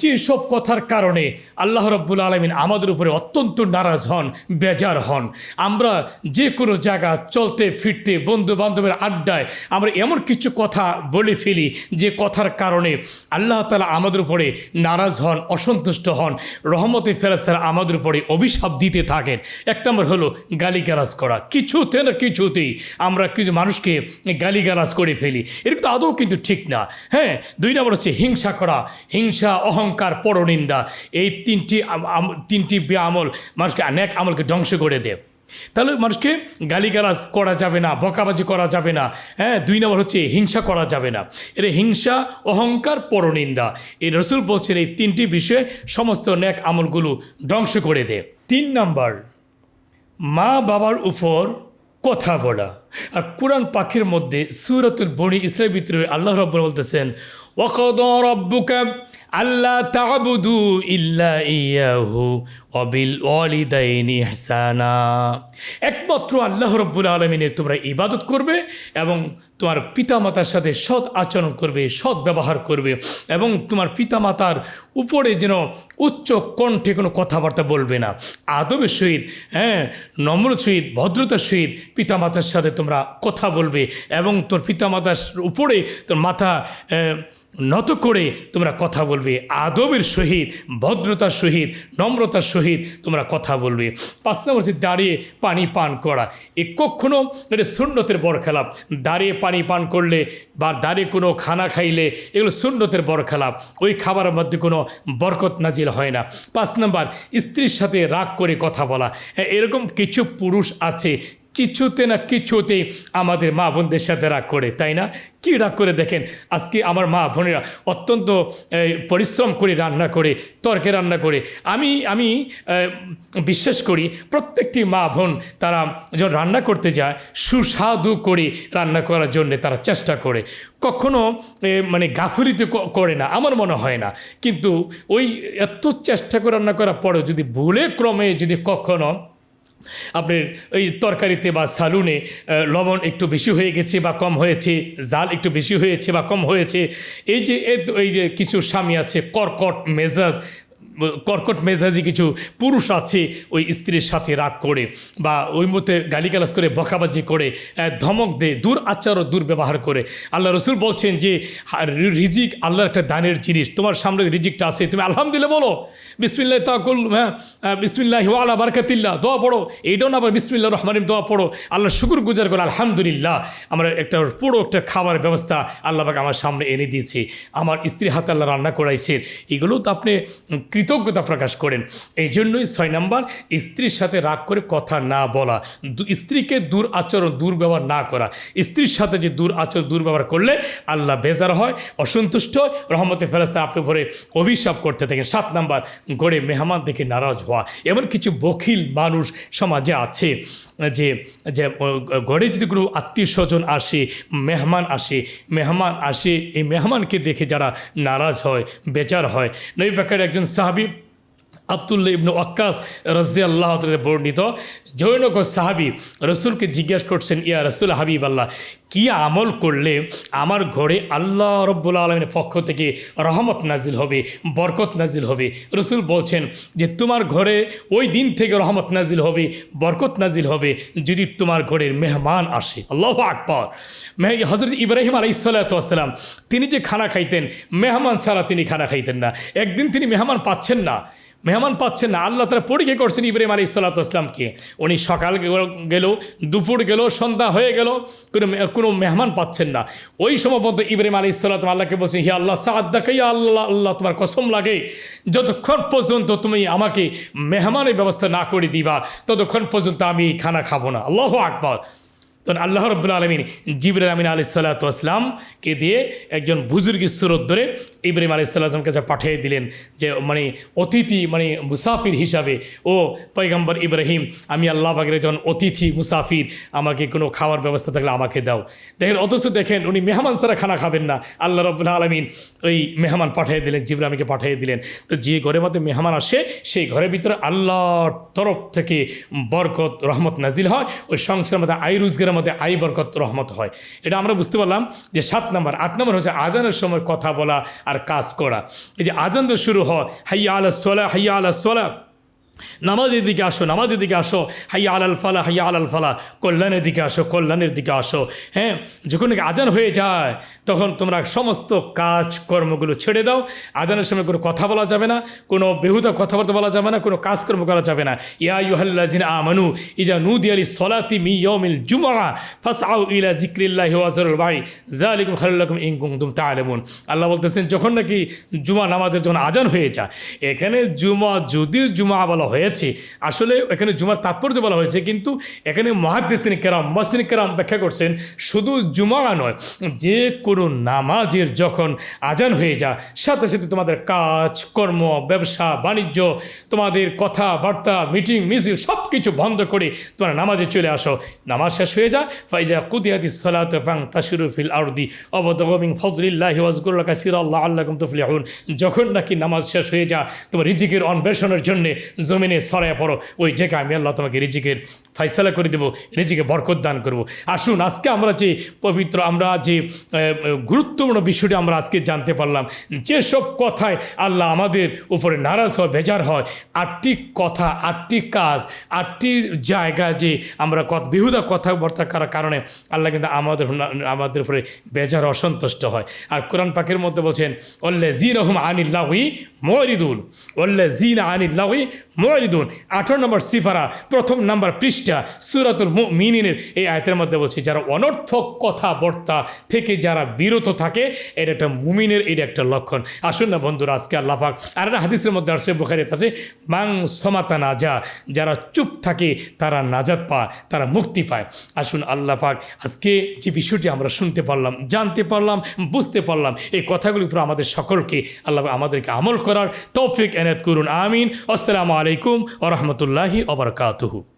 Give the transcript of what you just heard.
যেসব কথার কারণে আল্লাহ রব্বুল আলমিন আমাদের উপরে অত্যন্ত নারাজ হন, বেজার হন। আমরা যে কোনো জায়গা চলতে, ফিরতে বন্ধু বান্ধবের আড্ডায় আমরা এমন কিছু কথা বলে ফেলি যে কথার কারণে আল্লাহ তালা আমাদের উপরে নারাজ হন, অসন্তুষ্ট হন, রহমতে ফেরাস্তারা আমাদের উপরে অভিশাপ দিতে থাকেন। এক নম্বর হলো গালিগালাজ করা। কিছুতে না কিছুতেই আমরা কিন্তু মানুষকে গালিগালাজ করে ফেলি। এটা কিন্তু আদৌ কিন্তু ঠিক না। হ্যাঁ দুই নম্বর হচ্ছে হিংসা করা। হিংসা অহংকার, পরনিন্দা, এই তিনটি তিনটি আমল মানুষকে, অনেক আমলকে ধ্বংস করে দেয়। তাহলে মানুষকে গালিগালাজ করা যাবে না, বকাবাজি করা যাবে না হ্যাঁ দুই নম্বর হচ্ছে হিংসা করা যাবে না। এটা হিংসা, অহংকার, পরনিন্দা। এই রসুল বলছেন এই তিনটি বিষয়ে সমস্ত ন্যাক আমলগুলো ধ্বংস করে দেয়। তিন নম্বর, মা বাবার উপর কথা বলা। আর কোরআন পাখির মধ্যে সুরতুল বনি ইসরায়েল ভিতরে আল্লাহ রব্ব বলতেছেন ওকদ রব্বুকা আল্লাহ তাবুদু ইল্লা ইয়াহু অবিল হাসানা একমাত্র আল্লাহ রব্বুল আলমিনের তোমরা ইবাদত করবে এবং তোমার পিতামাতার সাথে সৎ আচরণ করবে, সৎ ব্যবহার করবে এবং তোমার পিতামাতার উপরে যেন উচ্চ কণ্ঠে কোনো কথাবার্তা বলবে না। আদবের সহিত হ্যাঁ নম্র সহিত, ভদ্রতার সহিত পিতামাতার সাথে তোমরা কথা বলবে এবং তোর পিতামাতার উপরে তোর মাথা নত করে তোমরা কথা বলবে। আদবের সহিত, ভদ্রতার সহিত, নম্রতার সহিত তোমরা কথা বলবে। পাঁচ নম্বর হচ্ছে দাঁড়িয়ে পানি পান করা। এ কখনো এটা সুন্নতের বড় খেলাপ দাঁড়িয়ে পানি পান করলে বা দাঁড়িয়ে কোনো খানা খাইলে এগুলো সুন্নতের বড় খেলাপ ওই খাবারের মধ্যে কোনো বরকত নাজিল হয় না। পাঁচ নম্বর, স্ত্রীর সাথে রাগ করে কথা বলা। এরকম কিছু পুরুষ আছে কিছুতে না কিছুতেই আমাদের মা বোনদের সাথে রাগ করে, তাই না? কি রাগ করে দেখেন, আজকে আমার মা বোনেরা অত্যন্ত পরিশ্রম করে রান্না করে, তর্কে রান্না করে। আমি আমি বিশ্বাস করি প্রত্যেকটি মা বোন তারা যখন রান্না করতে যায়, সুস্বাদু করে রান্না করার জন্য তারা চেষ্টা করে। কখনো মানে গাফুরিতে করে না, আমার মনে হয় না। কিন্তু ওই এত চেষ্টা করে রান্না করার পরেও যদি ভুলে ক্রমে যদি কখনো আপনার ওই তরকারিতে বা সালুনে লবণ একটু বেশি হয়ে গেছে বা কম হয়েছে, জাল একটু বেশি হয়েছে বা কম হয়েছে, এই যে এই যে কিছু স্বামী আছে, কর্কট মেজাজ কর্কট মেজাজি কিছু পুরুষ আছে, ওই স্ত্রীর সাথে রাগ করে বা ওই মধ্যে গালিগালাজ করে, বকাবাজি করে ধমক দে দূর আচার ও দুর্ব্যবহার করে। আল্লাহ রসুল বলছেন যে রিজিক আল্লাহর একটা দানের জিনিস। তোমার সামনে রিজিকটা আছে, তুমি আলহামদুলিল্লাহ বলো, বিসমিল্লাহ তাকুল হ্যাঁ বিসমিল্লাহ আলা বারকাতিল্লাহ, দোয়া পড়ো। এইটাও না আবার বিসমিল্লা রহমানিম দোয়া পড়ো। আল্লাহ শুকুর গুজার করে, আলহামদুলিল্লাহ, আমরা একটা পুরো একটা খাবার ব্যবস্থা আল্লাহ পাক আমার সামনে এনে দিয়েছে। আমার স্ত্রী হাতে আল্লাহ রান্না করাইছে এগুলো তো আপনি কৃতজ্ঞতা প্রকাশ করেন। এই জন্যই ছয় নাম্বার, স্ত্রীর সাথে রাগ করে কথা না বলা স্ত্রীকে দূর আচরণ, দুর্ব্যবহার না করা। স্ত্রীর সাথে যে দূর আচরণ, দুর্ব্যবহার করলে আল্লাহ বেজার হয়, অসন্তুষ্ট হয়, রহমতে ফেরাস্তা আপনি ভরে অভিশাপ করতে থাকেন। সাত নাম্বার, গড়ে মেহমান দেখে নারাজ হওয়া। এমন কিছু বখিল মানুষ সমাজে আছে। যে যে ঘরে যদি কোনো আত্মীয় স্বজন আসে, মেহমান আসে মেহমান আসে, এই মেহমানকে দেখে যারা নারাজ হয়, বেচার হয়। নবী পাকের একজন সাহাবি আবদুল্লাহ ইবনু আক্কাস রাজি আল্লাহ বর্ণিত। জৈনক সাহাবি রসুলকে জিজ্ঞেস করছেন, ইয়া রসুল হাবিব আল্লাহ কি আমল করলে আমার ঘরে আল্লাহ রব্বুল আলমের পক্ষ থেকে রহমত নাজিল হবে, বরকত নাজিল হবে? রসুল বলছেন যে, তোমার ঘরে ওই দিন থেকে রহমত নাজিল হবে, বরকত নাজিল হবে যদি তোমার ঘরের মেহমান আসে। আল্লাহ আকবর। মেহ হজরত ইব্রাহিম আলাইসাল্লাম তিনি যে খানা খাইতেন, মেহমান ছাড়া তিনি খানা খাইতেন না। একদিন তিনি মেহমান পাচ্ছেন না। মেহমান পাচ্ছেন না। আল্লাহ তারা পরীক্ষা করছেন ইব্রাহিম আলী ইসাল্লাতামকে উনি সকাল গেল দুপুর গেল, সন্ধ্যা হয়ে গেল, কোনো কোনো মেহমান পাচ্ছেন না। ওই সময় পর্যন্ত ইব্রাহিম আলী ইসাল্লাম আল্লাহকে বলছেন, হি আল্লাহ সাদ্দাকাই আল্লাহ আল্লাহ, তোমার কসম লাগে। যতক্ষণ পর্যন্ত তুমি আমাকে মেহমানের ব্যবস্থা না করে দিবা, ততক্ষণ পর্যন্ত আমি খানা খাব না। আল্লাহ আকবর। তখন আল্লাহ রব্বুল আলমিন জিবরাল আমিন আলি সাল্লাতামকে দিয়ে একজন বুজুর্গের সুরত ধরে ইব্রাহিম আলি সাল্লাম কাছে পাঠিয়ে দিলেন যে মানে অতিথি মানে মুসাফির হিসাবে, ও পয়গম্বর ইব্রাহিম, আমি আল্লাহ বাগের যখন অতিথি, মুসাফির, আমাকে কোনো খাওয়ার ব্যবস্থা থাকলে আমাকে দাও। দেখেন, অথচ দেখেন, উনি মেহমান ছাড়া খানা খাবেন না। আল্লাহ রব্বুল আলমিন ওই মেহমান পাঠিয়ে দিলেন জিব্রাহিমকে পাঠিয়ে দিলেন। তো যে ঘরের মধ্যে মেহমান আসে, সেই ঘরের ভিতরে আল্লাহর তরফ থেকে বরকত, রহমত নাজিল হয়। ওই সংসারের মধ্যে আয় রোজগারের মধ্যে আই বরকত রহমত হয়। এটা আমরা বুঝতে পারলাম যে সাত নম্বর, আট নম্বর হচ্ছে আজানের সময় কথা বলা আর কাজ করা। এই যে আজান তো শুরু হয়, হাইয়া আলা সোলা, হাইয়া আলা সোলা। নামাজের দিকে আসো, নামাজের দিকে আসো। হাইয়া আলাল ফালা, হাইয়া আলাল ফালা। কল্যাণের দিকে আসো, কল্যাণের দিকে আসো। হ্যাঁ যখন আজান হয়ে যায়, তখন তোমরা সমস্ত কাজ কর্মগুলো ছেড়ে দাও। আজানের সময় কোনো কথা বলা যাবে না, কোনো বেহুদা কথাবার্তা বলা যাবে না, কোনো কাজকর্ম করা যাবে না। ইয়া ইউহাল্লা জিন আমানু ইজা নুদি আলী সলাতি মি ইয়মিল জুমা ফাস আউ ইলা জিক্রিল্লাহ ওয়াজরুল ভাই জালিকুম খালুল্লাকুম ইনকুম তুম তালেমুন আল্লাহ বলতেছেন, যখন নাকি জুমা নামাজের যখন আজান হয়ে যায়, এখানে জুমা, যদিও জুমা বলা হয়েছে। আসলে এখানে জুমার তাৎপর্য বলা হয়েছে, কিন্তু এখানে মহাদ্দেসিন কেরাম মসিন কেরাম ব্যাখ্যা করছেন, শুধু জুমা নয়, যে কোনো নামাজের যখন আজান হয়ে যায়, সাথে সাথে তোমাদের কাজ, কর্ম, ব্যবসা, বাণিজ্য, তোমাদের কথাবার্তা, মিটিং, মিছিল সব কিছু বন্ধ করে তোমরা নামাজে চলে আসো। নামাজ শেষ হয়ে যায়, ফাইজা কুদিয়াতি সলাত ফাং তাসিরু ফিল আরদি অবদগমিং ওয়াজকুরুল্লাহ কাসির, আল্লাহ যখন নাকি নামাজ শেষ হয়ে যায়, তোমার রিজিকের অন্বেষণের জন্যে জমিনে ছড়ায় পড়ো। ওই জায়গায় আমি আল্লাহ তোমাকে রিজিকের ফাইসালা করে দেবো, রিজিকে বরকত দান করব। আসুন, আজকে আমরা যে পবিত্র, আমরা যে গুরুত্বপূর্ণ বিষয়টি আমরা আজকে জানতে পারলাম, যেসব কথায় আল্লাহ আমাদের উপরে নারাজ হয়, বেজার হয়, আটটি কথা, আটটি কাজ, আটটি জায়গা যে আমরা কত বিহুদা কথাবার্তা করার কারণে আল্লাহ কিন্তু আমাদের আমাদের উপরে বেজার, অসন্তুষ্ট হয়। আর কোরআন পাকের মধ্যে বলছেন অল্লে জি রহম আনিল্লাহি মরিদুন অল্লে জিন আনিল্লাহি মরিদুন আঠারো নম্বর সিফারা, প্রথম নাম্বার পৃষ্ঠা, সুরাতুল মিনিনের এই আয়তের মধ্যে বলছে, যারা অনর্থক কথাবার্তা থেকে যারা বিরত থাকে, এটা একটা মুমিনের, এটা একটা লক্ষণ। আসুন না বন্ধুরা, আজকে আল্লাহ পাক আর একটা হাদিসের মধ্যে আসছে বুখারিত আছে, মাং সমাতা নাজা যারা চুপ থাকে, তারা নাজাত পায়, তারা মুক্তি পায়। আসুন আল্লাহ পাক আজকে যে বিষয়টি আমরা শুনতে পারলাম, জানতে পারলাম, বুঝতে পারলাম, এই কথাগুলির উপর আমাদের সকলকে, আল্লাহ আমাদেরকে আমল করার তৌফিক এনায়ত করুন, আমিন। আসসালামু আলাইকুম। ও রহমতুল্লাহি ওবরকাতুহু